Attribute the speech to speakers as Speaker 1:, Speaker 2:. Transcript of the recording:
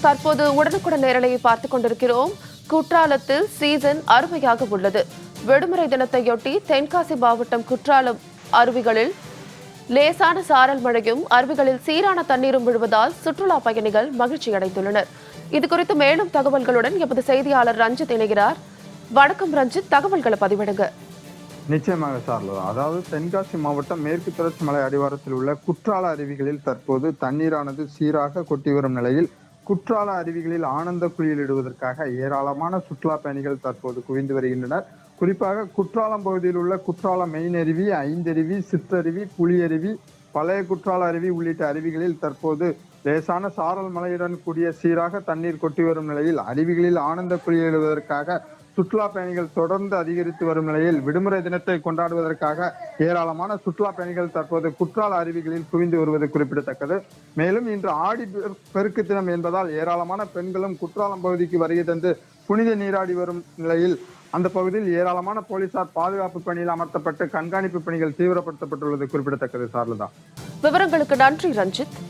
Speaker 1: தற்போது உடனுக்குடன் நேரலையை பார்த்துக் கொண்டிருக்கிறோம். குற்றாலத்தில் சீசன் அருமையாக உள்ளது. விடுமுறை தினத்தையொட்டி தென்காசி மாவட்டம் குற்றாலம் அருவிகளில் லேசான சாரல் மழையும் அருவிகளில் சீரான தண்ணீரும் விழுவதால் சுற்றுலா பயணிகள் மகிழ்ச்சி அடைந்துள்ளனர். இது குறித்து மேலும் தகவல்களுடன் எமது செய்தியாளர் ரஞ்சித் இணைகிறார். வணக்கம் ரஞ்சித் தகவல்களை பதிவிடுங்க.
Speaker 2: நிச்சயமாக சார்லோ அதாவது தென்காசி மாவட்டம் மேற்கு தொடர்ச்சி மலை அடிவாரத்தில் உள்ள குற்றால அருவிகளில் தற்போது தண்ணீரானது சீராக கொட்டி வரும் நிலையில் குற்றால அருவிகளில் ஆனந்த குளியலிடுவதற்காக ஏராளமான சுற்றுலா பயணிகள் தற்போது குவிந்து வருகின்றனர். குறிப்பாக குற்றாலம் பகுதியில் உள்ள குற்றாலம் மெயின் அருவி ஐந்தருவி சிற்றருவி புலியருவி பழைய குற்றால அருவி உள்ளிட்ட அருவிகளில் தற்போது லேசான சாரல் மலையுடன் கூடிய சீராக தண்ணீர் கொட்டி வரும் நிலையில் அருவிகளில் ஆனந்த குளியலிடுவதற்காக சுற்றுலா பயணிகள் தொடர்ந்து அதிகரித்து வரும் நிலையில் விடுமுறை தினத்தை கொண்டாடுவதற்காக ஏராளமான சுற்றுலா பயணிகள் தற்போது குற்றால அருவிகளில் குவிந்து வருவது குறிப்பிடத்தக்கது. மேலும் இன்று ஆடி பெரு- பெருக்கு தினம் என்பதால் ஏராளமான பெண்களும் குற்றாலம் பகுதிக்கு வருகை தந்து புனித நீராடி வரும் நிலையில் அந்த பகுதியில் ஏராளமான போலீசார் பாதுகாப்பு பணியில் அமர்த்தப்பட்டு கண்காணிப்பு பணிகள் தீவிரப்படுத்தப்பட்டுள்ளது குறிப்பிடத்தக்கது சார்லதா
Speaker 1: விவரங்களுக்கு நன்றி ரஞ்சித்.